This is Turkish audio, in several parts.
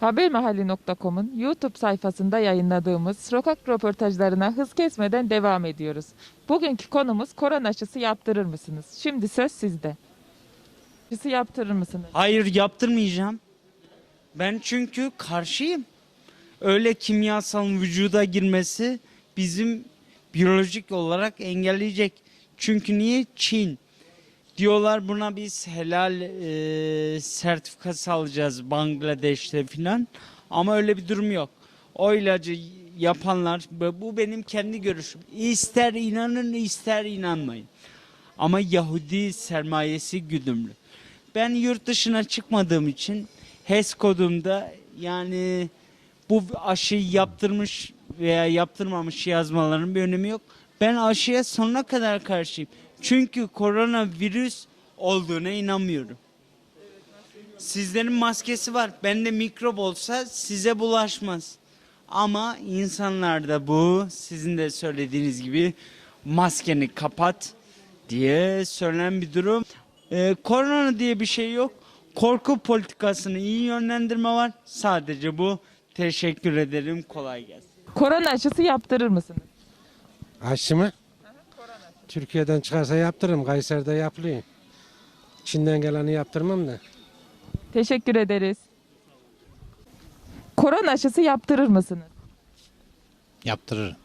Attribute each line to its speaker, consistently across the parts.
Speaker 1: Habermahalli.com'un YouTube sayfasında yayınladığımız sokak röportajlarına hız kesmeden devam ediyoruz. Bugünkü konumuz korona aşısı yaptırır mısınız? Şimdi söz sizde. Aşısı yaptırır mısınız?
Speaker 2: Hayır yaptırmayacağım. Ben çünkü karşıyım. Öyle kimyasalın vücuda girmesi bizim biyolojik olarak engelleyecek. Çünkü niye? Çin. Diyorlar buna biz helal e, sertifikası alacağız Bangladeş'te filan. Ama öyle bir durum yok. O ilacı yapanlar, bu benim kendi görüşüm. İster inanın ister inanmayın. Ama Yahudi sermayesi güdümlü. Ben yurt dışına çıkmadığım için HES kodumda yani bu aşıyı yaptırmış veya yaptırmamış yazmaların bir önemi yok. Ben aşıya sonuna kadar karşıyım. Çünkü koronavirüs olduğuna inanmıyorum. Sizlerin maskesi var. Bende mikrop olsa size bulaşmaz. Ama insanlarda bu sizin de söylediğiniz gibi maskeni kapat diye söylenen bir durum. Ee, korona diye bir şey yok. Korku politikasını iyi yönlendirme var. Sadece bu. Teşekkür ederim. Kolay gelsin.
Speaker 1: Korona aşısı yaptırır mısınız?
Speaker 3: Aşı mı? Türkiye'den çıkarsa yaptırırım. Kayseri'de yapılıyor. Çin'den geleni yaptırmam da.
Speaker 1: Teşekkür ederiz. Korona aşısı yaptırır mısınız?
Speaker 4: Yaptırır.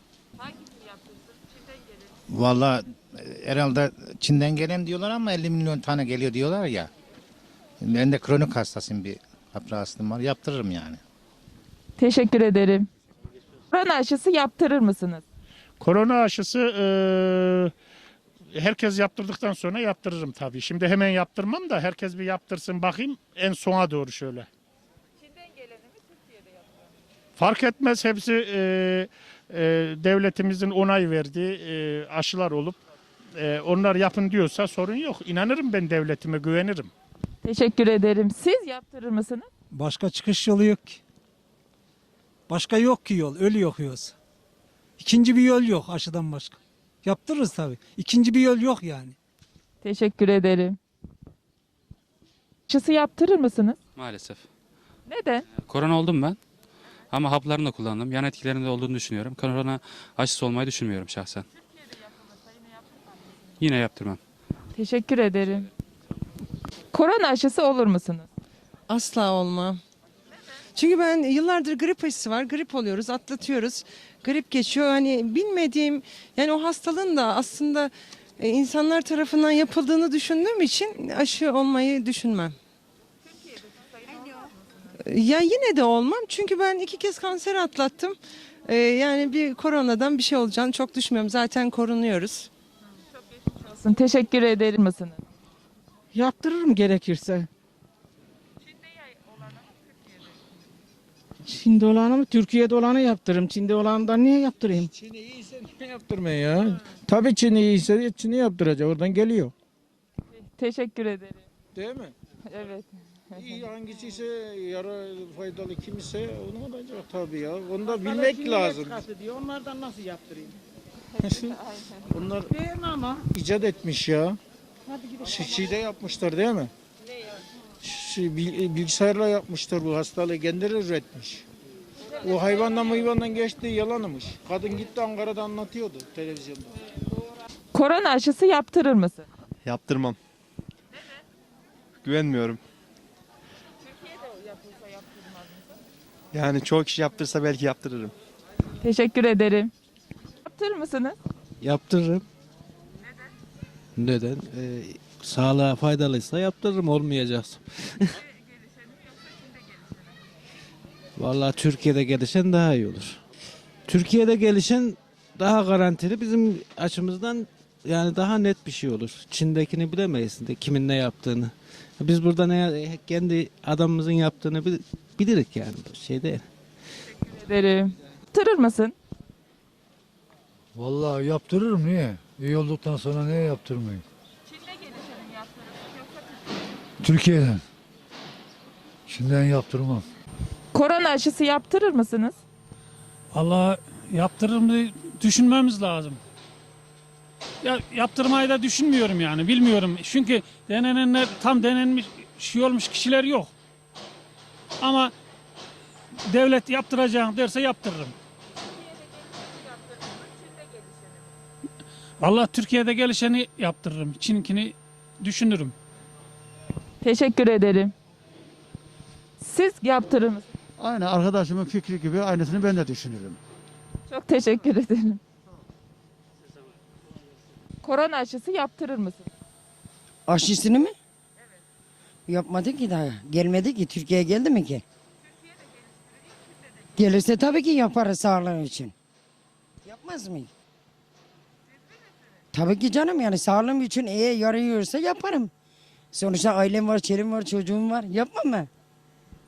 Speaker 4: Valla e, herhalde Çin'den gelen diyorlar ama 50 milyon tane geliyor diyorlar ya. Ben de kronik hastasıyım bir hapra astım var. Yaptırırım yani.
Speaker 1: Teşekkür ederim. Korona aşısı yaptırır mısınız?
Speaker 5: Korona aşısı eee, herkes yaptırdıktan sonra yaptırırım tabii. Şimdi hemen yaptırmam da herkes bir yaptırsın bakayım en sona doğru şöyle. Fark etmez hepsi eee, eee, devletimizin onay verdiği eee, aşılar olup eee, onlar yapın diyorsa sorun yok. İnanırım ben devletime güvenirim.
Speaker 1: Teşekkür ederim. Siz yaptırır mısınız?
Speaker 6: Başka çıkış yolu yok ki. Başka yok ki yol. Ölü yokuyoruz. İkinci bir yol yok aşıdan başka. Yaptırırız tabii. İkinci bir yol yok yani.
Speaker 1: Teşekkür ederim. Aşısı yaptırır mısınız?
Speaker 7: Maalesef.
Speaker 1: Neden?
Speaker 7: Korona oldum ben. Ama haplarını da kullandım. Yan etkilerinde olduğunu düşünüyorum. Korona aşısı olmayı düşünmüyorum şahsen. Yine yaptırmam.
Speaker 1: Teşekkür ederim. Korona aşısı olur musunuz?
Speaker 8: Asla olmam. Çünkü ben yıllardır grip aşısı var. Grip oluyoruz, atlatıyoruz. Grip geçiyor. Hani bilmediğim yani o hastalığın da aslında e, insanlar tarafından yapıldığını düşündüğüm için aşı olmayı düşünmem. Ya yine de olmam. Çünkü ben iki kez kanser atlattım. E, yani bir koronadan bir şey olacağını çok düşünmüyorum. Zaten korunuyoruz.
Speaker 1: Olsun. Teşekkür ederim misiniz?
Speaker 9: Yaptırırım gerekirse. Çin'de olanı mı? Türkiye'de olanı yaptırırım. Çin'de olanından niye yaptırayım?
Speaker 10: Çin'i iyiyse niye yaptırmayın ya? Tabii Çin'i iyiyse Çin'i yaptıracak. Oradan geliyor.
Speaker 1: Teşekkür ederim.
Speaker 10: Değil mi?
Speaker 1: Evet.
Speaker 10: İyi hangisi ise yarı faydalı kim ise onu olacak tabii ya. Onu da bilmek lazım.
Speaker 9: Diyor. Onlardan nasıl yaptırayım? Ama.
Speaker 10: icat etmiş ya. Ş- Şeyde yapmışlar değil mi? Bil- bilgisayarla yapmışlar bu hastalığı. Kendileri üretmiş. O hayvandan hayvandan geçti yalanmış. Kadın gitti Ankara'da anlatıyordu televizyonda.
Speaker 1: Korona aşısı yaptırır mısın?
Speaker 11: Yaptırmam. Güvenmiyorum. Yani çoğu kişi yaptırsa belki yaptırırım.
Speaker 1: Teşekkür ederim. Yaptırır mısınız?
Speaker 12: Yaptırırım. Neden? Neden? Ee, sağlığa faydalıysa yaptırırım olmayacaksa. Vallahi Türkiye'de gelişen daha iyi olur. Türkiye'de gelişen daha garantili bizim açımızdan yani daha net bir şey olur. Çin'dekini bilemeyiz de kimin ne yaptığını. Biz burada ne kendi adamımızın yaptığını bil- bilirik yani bu şey değil.
Speaker 1: Ederim. Yaptırır mısın?
Speaker 6: Vallahi yaptırırım niye? İyi olduktan sonra niye yaptırmayayım? Türkiye'den. Çin'den yaptırmam.
Speaker 1: Korona aşısı yaptırır mısınız?
Speaker 5: Allah yaptırırım diye düşünmemiz lazım. Ya yaptırmayı da düşünmüyorum yani bilmiyorum. Çünkü denenenler tam denenmiş şey olmuş kişiler yok. Ama devlet yaptıracağım derse yaptırırım. Vallahi Türkiye'de gelişeni yaptırırım. Çin'inkini düşünürüm.
Speaker 1: Teşekkür ederim. Siz yaptırır mısınız?
Speaker 13: Aynı arkadaşımın fikri gibi aynısını ben de düşünürüm.
Speaker 1: Çok teşekkür ederim. Korona aşısı yaptırır mısınız?
Speaker 14: Aşısını mı? Yapmadı ki daha. Gelmedi ki. Türkiye'ye geldi mi ki? Gelirse tabii ki yaparız sağlığı için. Yapmaz mı? Tabii ki canım yani sağlığım için eğer yarıyorsa yaparım. Sonuçta ailem var, çelim var, çocuğum var. Yapmam mı?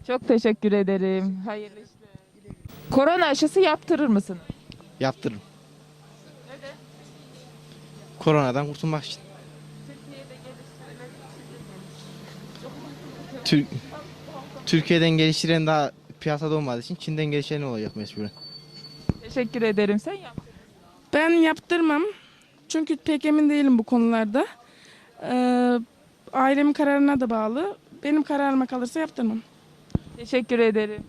Speaker 1: Çok teşekkür ederim. Hayırlı işler. Korona aşısı yaptırır mısınız?
Speaker 15: Yaptırırım. Koronadan kurtulmak için. Tür- Türkiye'den geliştiren daha piyasada olmadığı için Çin'den gelişen olacak mecburen.
Speaker 1: Teşekkür ederim. Sen yap.
Speaker 9: Ben yaptırmam. Çünkü pek emin değilim bu konularda. Ee, ailemin kararına da bağlı. Benim kararıma kalırsa yaptırmam.
Speaker 1: Teşekkür ederim.